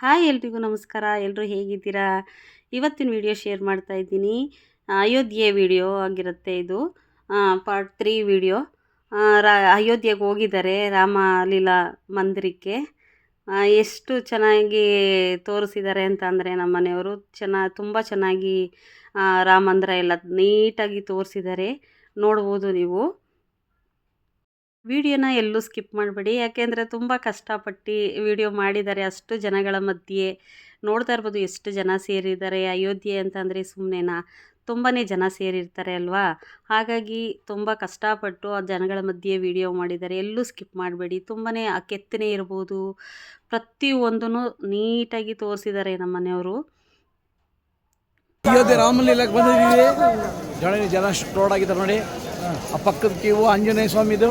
Hi ಎಲ್ರಿಗೂ ನಮಸ್ಕಾರ. ಎಲ್ಲರೂ ಹೇಗಿದ್ದೀರಾ? ಇವತ್ತಿನ ವಿಡಿಯೋ ಶೇರ್ ಮಾಡ್ತಾ ಇದ್ದೀನಿ. ಅಯೋಧ್ಯೆ ವಿಡಿಯೋ ಆಗಿರುತ್ತೆ ಇದು. ಪಾರ್ಟ್ ತ್ರೀ ವಿಡಿಯೋ ರಾ, ಅಯೋಧ್ಯೆಗೆ ಹೋಗಿದ್ದಾರೆ ರಾಮಲೀಲಾ ಮಂದಿರಕ್ಕೆ. ಎಷ್ಟು ಚೆನ್ನಾಗಿ ತೋರಿಸಿದ್ದಾರೆ ಅಂತ ಅಂದರೆ ನಮ್ಮ ಮನೆಯವರು ಚೆನ್ನ, ತುಂಬ ಚೆನ್ನಾಗಿ ರಾಮಂದಿರ ರಾಮ ಮಂದಿರ ಎಲ್ಲ ನೀಟಾಗಿ ತೋರಿಸಿದ್ದಾರೆ. ನೋಡ್ಬೋದು ನೀವು. ವಿಡಿಯೋನ ಎಲ್ಲೂ ಸ್ಕಿಪ್ ಮಾಡಬೇಡಿ. ಯಾಕೆಂದರೆ ತುಂಬ ಕಷ್ಟಪಟ್ಟು ವಿಡಿಯೋ ಮಾಡಿದ್ದಾರೆ ಅಷ್ಟು ಜನಗಳ ಮಧ್ಯೆ. ನೋಡ್ತಾ ಇರ್ಬೋದು ಎಷ್ಟು ಜನ ಸೇರಿದ್ದಾರೆ. ಅಯೋಧ್ಯೆ ಅಂತಂದರೆ ಸುಮ್ಮನೆನಾ ತುಂಬಾ ಜನ ಸೇರಿರ್ತಾರೆ ಅಲ್ವಾ? ಹಾಗಾಗಿ ತುಂಬ ಕಷ್ಟಪಟ್ಟು ಆ ಜನಗಳ ಮಧ್ಯೆ ವಿಡಿಯೋ ಮಾಡಿದ್ದಾರೆ. ಎಲ್ಲೂ ಸ್ಕಿಪ್ ಮಾಡಬೇಡಿ. ತುಂಬಾ ಆ ಕೆತ್ತನೆ ಇರ್ಬೋದು. ಪ್ರತಿಯೊಂದೂ ನೀಟಾಗಿ ತೋರಿಸಿದ್ದಾರೆ ನಮ್ಮ ಮನೆಯವರು. ಅಯೋಧ್ಯೆ ಬಂದಿದ್ದೀವಿ. ಜನ ಜನ ಸ್ಟೋರ್ಡ್ ಆಗಿದ್ದಾರೆ ನೋಡಿ. ಆ ಪಕ್ಕದ ಕೀವು ಆಂಜನೇಯ ಸ್ವಾಮಿದು.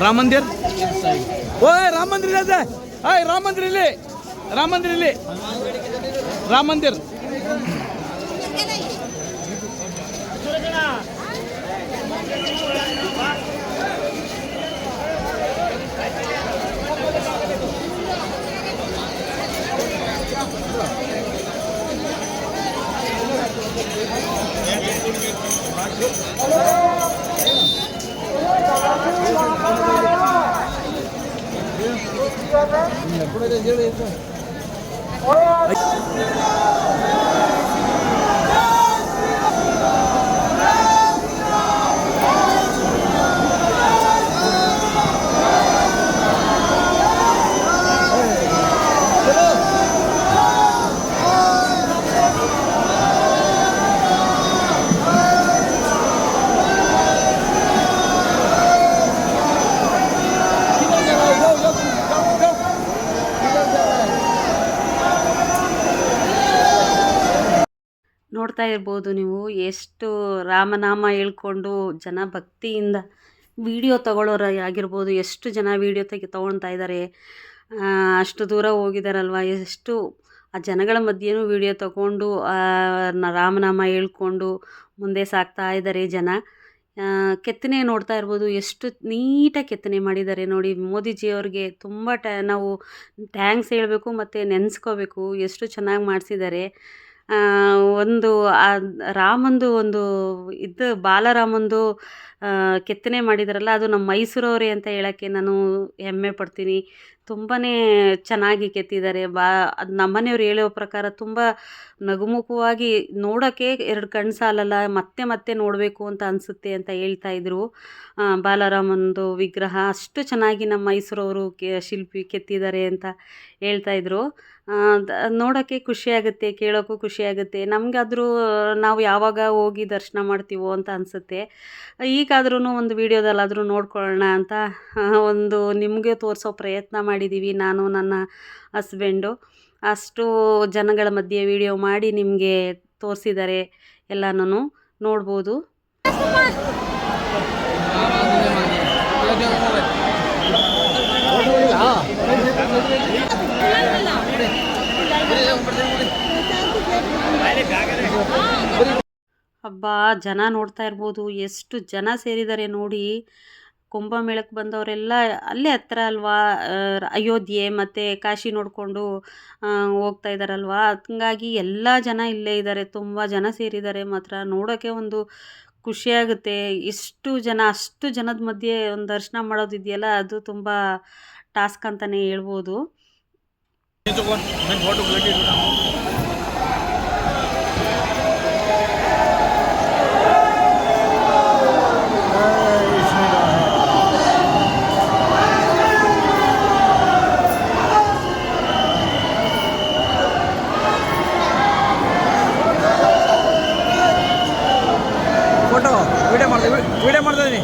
राम मंदिर? ओय राम मंदिर जायचं आहे. राम मंदिर राम मंदिर राम मंदिर. ಮಂದಿರ ಇದೆ ನೋಡ್ತಾ ಇರ್ಬೋದು ನೀವು. ಎಷ್ಟು ರಾಮನಾಮ ಹೇಳ್ಕೊಂಡು ಜನ ಭಕ್ತಿಯಿಂದ ವಿಡಿಯೋ ತಗೊಳ್ಳೋರು ಆಗಿರ್ಬೋದು ಎಷ್ಟು ಜನ ವಿಡಿಯೋ ತೆಗಿ, ತೊಗೊಳ್ತಾ ಇದ್ದಾರೆ ಅಷ್ಟು ದೂರ ಹೋಗಿದ್ದಾರಲ್ವ ಎಷ್ಟು ಆ ಜನಗಳ ಮಧ್ಯೆನೂ ವಿಡಿಯೋ ತಗೊಂಡು ರಾಮನಾಮ ಹೇಳ್ಕೊಂಡು ಮುಂದೆ ಸಾಗ್ತಾ ಇದ್ದಾರೆ ಜನ. ಕೆತ್ತನೆ ನೋಡ್ತಾ ಇರ್ಬೋದು. ಎಷ್ಟು ನೀಟಾಗಿ ಕೆತ್ತನೆ ಮಾಡಿದ್ದಾರೆ ನೋಡಿ. ಮೋದಿಜಿಯವ್ರಿಗೆ ತುಂಬ ಟ್ಯಾ ನಾವು ಥ್ಯಾಂಕ್ಸ್ ಹೇಳಬೇಕು ಮತ್ತು ನೆನೆಸ್ಕೋಬೇಕು. ಎಷ್ಟು ಚೆನ್ನಾಗಿ ಮಾಡಿಸಿದ್ದಾರೆ ಒಂದು ಆ ರಾಮಂದು ಒಂದು ಇದು ಬಾಲರಾಮಂದು ಆ, ಕೆತ್ತನೆ ಮಾಡಿದ್ರಲ್ಲ ಅದು ನಮ್ಮ ಮೈಸೂರವರೇ ಅಂತ ಹೇಳೋಕ್ಕೆ ನಾನು ಹೆಮ್ಮೆ ಪಡ್ತೀನಿ. ತುಂಬಾ ಚೆನ್ನಾಗಿ ಕೆತ್ತಿದ್ದಾರೆ. ಬಾ, ಅದು ನಮ್ಮನೆಯವ್ರು ಹೇಳೋ ಪ್ರಕಾರ ತುಂಬ ನಗುಮುಖವಾಗಿ ನೋಡೋಕ್ಕೆ ಎರಡು ಕಣ್ಣು ಸಾಲಲ್ಲ, ಮತ್ತೆ ಮತ್ತೆ ನೋಡಬೇಕು ಅಂತ ಅನಿಸುತ್ತೆ ಅಂತ ಹೇಳ್ತಾ ಇದ್ರು. ಬಾಲರಾಮಂದು ವಿಗ್ರಹ ಅಷ್ಟು ಚೆನ್ನಾಗಿ ನಮ್ಮ ಮೈಸೂರವರು ಕೆ, ಶಿಲ್ಪಿ ಕೆತ್ತಿದ್ದಾರೆ ಅಂತ ಹೇಳ್ತಾ ಇದ್ರು. ನೋಡೋಕ್ಕೆ ಖುಷಿಯಾಗುತ್ತೆ ಕೇಳೋಕ್ಕೂ ಖುಷಿಯಾಗುತ್ತೆ ನಮಗಾದರೂ ನಾವು ಯಾವಾಗ ಹೋಗಿ ದರ್ಶನ ಮಾಡ್ತೀವೋ ಅಂತ ಅನಿಸುತ್ತೆ. ಈಗಾದ್ರೂ ಒಂದು ವಿಡಿಯೋದಲ್ಲಾದರೂ ನೋಡ್ಕೊಳ್ಳೋಣ ಅಂತ ಒಂದು ನಿಮಗೆ ತೋರಿಸೋ ಪ್ರಯತ್ನ ಮಾಡಿದ್ದೀವಿ ನಾನು, ನನ್ನ ಹಸ್ಬೆಂಡು. ಅಷ್ಟು ಜನಗಳ ಮಧ್ಯೆ ವಿಡಿಯೋ ಮಾಡಿ ನಿಮಗೆ ತೋರಿಸಿದ್ದಾರೆ ಎಲ್ಲನೂ ನೋಡ್ಬೋದು. ಹಬ್ಬ ಜನ ನೋಡ್ತಾ ಇರ್ಬೋದು, ಎಷ್ಟು ಜನ ಸೇರಿದ್ದಾರೆ ನೋಡಿ. ಕುಂಭಮೇಳಕ್ಕೆ ಬಂದವರೆಲ್ಲ ಅಲ್ಲೇ ಹತ್ರ ಅಲ್ವಾ? ಅಯೋಧ್ಯೆ ಮತ್ತು ಕಾಶಿ ನೋಡಿಕೊಂಡು ಹೋಗ್ತಾ ಇದ್ದಾರಲ್ವಾ ಹಂಗಾಗಿ ಎಲ್ಲ ಜನ ಇಲ್ಲೇ ಇದ್ದಾರೆ ತುಂಬ ಜನ ಸೇರಿದ್ದಾರೆ ಮಾತ್ರ ನೋಡೋಕ್ಕೆ ಒಂದು ಖುಷಿಯಾಗುತ್ತೆ ಇಷ್ಟು ಜನ, ಅಷ್ಟು ಜನದ ಮಧ್ಯೆ ಒಂದು ದರ್ಶನ ಮಾಡೋದಿದೆಯಲ್ಲ ಅದು ತುಂಬ ಟಾಸ್ಕ್ ಅಂತಲೇ ಹೇಳ್ಬೋದು ಫೋಟೋ ವಿಡಿಯೋ ಮಾಡ್ದೆ ವಿಡಿಯೋ ಮಾಡ್ತಾ ಇದೀನಿ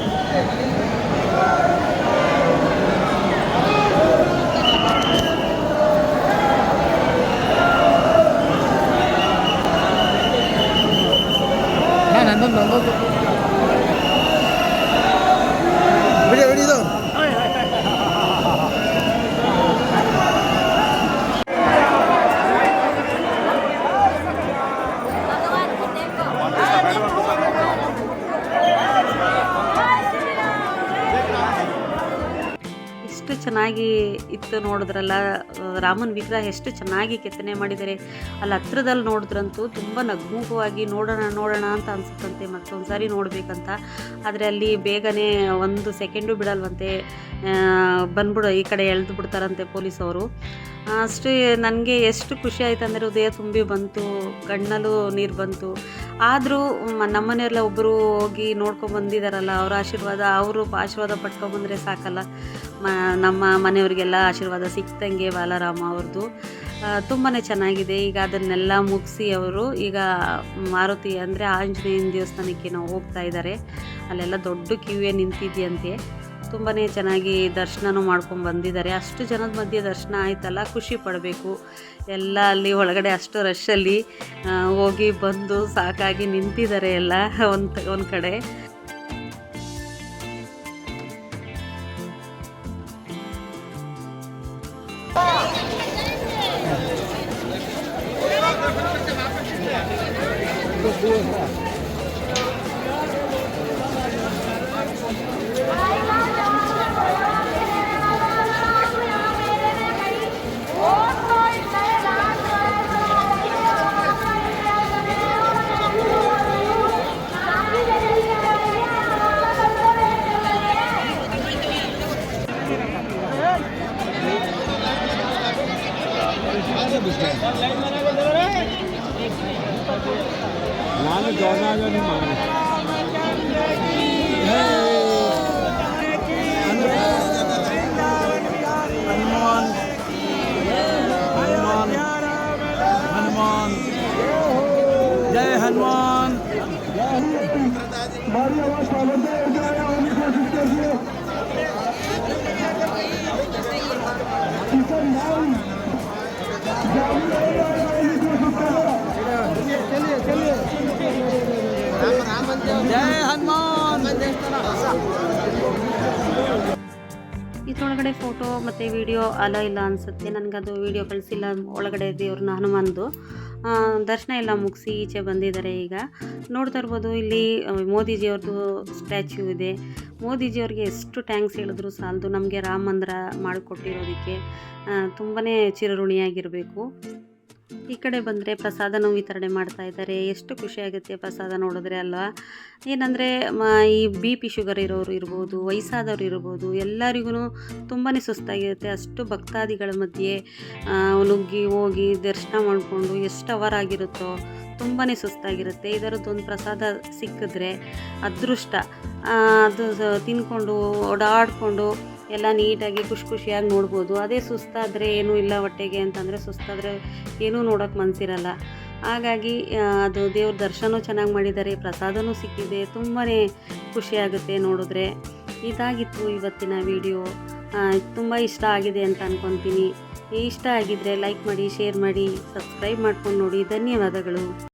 ಚೆನ್ನಾಗಿ ಇತ್ತು ನೋಡಿದ್ರಲ್ಲ, ರಾಮನ ವಿಗ್ರಹ ಎಷ್ಟು ಚೆನ್ನಾಗಿ ಕೆತ್ತನೆ ಮಾಡಿದ್ದಾರೆ. ಅಲ್ಲಿ ಹತ್ರದಲ್ಲಿ ನೋಡಿದ್ರಂತೂ ತುಂಬ ನಗ್ಮುಖವಾಗಿ ನೋಡೋಣ ನೋಡೋಣ ಅಂತ ಅನಿಸುತ್ತಂತೆ, ಮತ್ತೊಂದು ಸಾರಿ ನೋಡಬೇಕಂತ. ಆದರೆ ಅಲ್ಲಿ ಬೇಗನೆ ಒಂದು ಸೆಕೆಂಡು ಬಿಡಲ್ವಂತೆ ಬಂದ್ಬಿಡು, ಈ ಕಡೆ ಎಳೆದು ಬಿಡ್ತಾರಂತೆ ಪೊಲೀಸವರು. ಅಷ್ಟೇ ನನಗೆ ಎಷ್ಟು ಖುಷಿ ಆಯ್ತು ಅಂದರೆ ಹೃದಯ ತುಂಬಿ ಬಂತು, ಕಣ್ಣಲ್ಲೂ ನೀರು ಬಂತು. ಆದರೂ ನಮ್ಮನೆಯಲ್ಲ ಒಬ್ಬರು ಹೋಗಿ ನೋಡ್ಕೊಂಡು ಬಂದಿದ್ದಾರಲ್ಲ ಅವರ ಆಶೀರ್ವಾದ, ಅವರು ಆಶೀರ್ವಾದ ಪಟ್ಕೊಂಡ್ಬಂದರೆ ಸಾಕಲ್ಲ. ನಮ್ಮ ಮನೆಯವರಿಗೆಲ್ಲ ಆಶೀರ್ವಾದ ಸಿಕ್ತಂಗೆ ಬಾಲರಾಮ ಅವ್ರದ್ದು. ತುಂಬಾ ಚೆನ್ನಾಗಿದೆ. ಈಗ ಅದನ್ನೆಲ್ಲ ಮುಗಿಸಿ ಅವರು ಈಗ ಮಾರುತಿ ಅಂದರೆ ಆಂಜನೇಯನ ದೇವಸ್ಥಾನಕ್ಕೆ ನಾವು ಹೋಗ್ತಾ ಇದ್ದಾರೆ. ಅಲ್ಲೆಲ್ಲ ದೊಡ್ಡ ಕ್ಯೂವೇ ನಿಂತಿದೆಯಂತೆ. ತುಂಬಾ ಚೆನ್ನಾಗಿ ದರ್ಶನನೂ ಮಾಡ್ಕೊಂಡು ಬಂದಿದ್ದಾರೆ. ಅಷ್ಟು ಜನದ ಮಧ್ಯೆ ದರ್ಶನ ಆಯ್ತಲ್ಲ, ಖುಷಿ ಪಡಬೇಕು. ಎಲ್ಲ ಅಲ್ಲಿ ಒಳಗಡೆ ಅಷ್ಟು ರಶಲ್ಲಿ ಹೋಗಿ ಬಂದು ಸಾಕಾಗಿ ನಿಂತಿದ್ದಾರೆ ಎಲ್ಲ ಒಂದು ಒಂದು ಕಡೆ. ಇದ್ರೊಳಗಡೆ ಫೋಟೋ ಮತ್ತು ವಿಡಿಯೋ ಅಲ ಇಲ್ಲ ಅನಿಸುತ್ತೆ. ನನಗದು ವಿಡಿಯೋ ಕಳಿಸಿಲ್ಲ ಒಳಗಡೆ ದೇವ್ರನ್ನ ಹನುಮಾನ್ದು. ಆ, ದರ್ಶನ ಎಲ್ಲ ಮುಗಿಸಿ ಈಚೆ ಬಂದಿದ್ದಾರೆ ಈಗ. ನೋಡ್ತಾ ಇರ್ಬೋದು, ಇಲ್ಲಿ ಮೋದಿಜಿಯವ್ರದ್ದು ಸ್ಟ್ಯಾಚ್ಯೂ ಇದೆ. ಮೋದಿಜಿಯವ್ರಿಗೆ ಎಷ್ಟು ಟ್ಯಾಂಕ್ಸ್ ಹೇಳಿದ್ರು ಸಾಲದು. ನಮಗೆ ರಾಮ ಮಂದಿರ ಮಾಡಿಕೊಟ್ಟಿರೋದಕ್ಕೆ ತುಂಬಾ ಚಿರಋಣಿಯಾಗಿರಬೇಕು. ಈ ಕಡೆ ಬಂದರೆ ಪ್ರಸಾದನೂ ವಿತರಣೆ ಮಾಡ್ತಾ ಇದ್ದಾರೆ. ಎಷ್ಟು ಖುಷಿಯಾಗುತ್ತೆ ಪ್ರಸಾದ ನೋಡಿದ್ರೆ ಅಲ್ವಾ? ಏನಂದರೆ ಈ ಬಿ ಪಿ ಶುಗರ್ ಇರೋರು ಇರ್ಬೋದು, ವಯಸ್ಸಾದವ್ರು ಇರ್ಬೋದು ಎಲ್ಲರಿಗೂ ತುಂಬಾ ಸುಸ್ತಾಗಿರುತ್ತೆ. ಅಷ್ಟು ಭಕ್ತಾದಿಗಳ ಮಧ್ಯೆ ನುಗ್ಗಿ ಹೋಗಿ ದರ್ಶನ ಮಾಡಿಕೊಂಡು ಎಷ್ಟು ಅವರ್ ಆಗಿರುತ್ತೋ ತುಂಬಾ ಸುಸ್ತಾಗಿರುತ್ತೆ. ಇದರದ್ದೊಂದು ಪ್ರಸಾದ ಸಿಕ್ಕಿದ್ರೆ ಅದೃಷ್ಟ. ಅದು ತಿನ್ಕೊಂಡು, ಓಡಾಡಿಕೊಂಡು ಎಲ್ಲ ನೀಟಾಗಿ ಖುಷಿ ಖುಷಿಯಾಗಿ ನೋಡ್ಬೋದು. ಅದೇ ಸುಸ್ತಾದರೆ ಏನೂ ಇಲ್ಲ ಹೊಟ್ಟೆಗೆ ಅಂತಂದರೆ ಸುಸ್ತಾದರೆ ಏನೂ ನೋಡೋಕ್ಕೆ ಮನಸ್ಸಿರಲ್ಲ ಹಾಗಾಗಿ ಅದು ದೇವ್ರ ದರ್ಶನ ಚೆನ್ನಾಗಿ ಮಾಡಿದ್ದಾರೆ, ಪ್ರಸಾದನೂ ಸಿಕ್ಕಿದೆ ತುಂಬಾ ಖುಷಿಯಾಗುತ್ತೆ ನೋಡಿದ್ರೆ. ಇದಾಗಿತ್ತು ಇವತ್ತಿನ ವಿಡಿಯೋ. ತುಂಬ ಇಷ್ಟ ಆಗಿದೆ ಅಂತ ಅಂದ್ಕೊತೀನಿ ಇಷ್ಟ ಆಗಿದ್ದರೆ ಲೈಕ್ ಮಾಡಿ, ಶೇರ್ ಮಾಡಿ, ಸಬ್ಸ್ಕ್ರೈಬ್ ಮಾಡ್ಕೊಂಡು ನೋಡಿ. ಧನ್ಯವಾದಗಳು.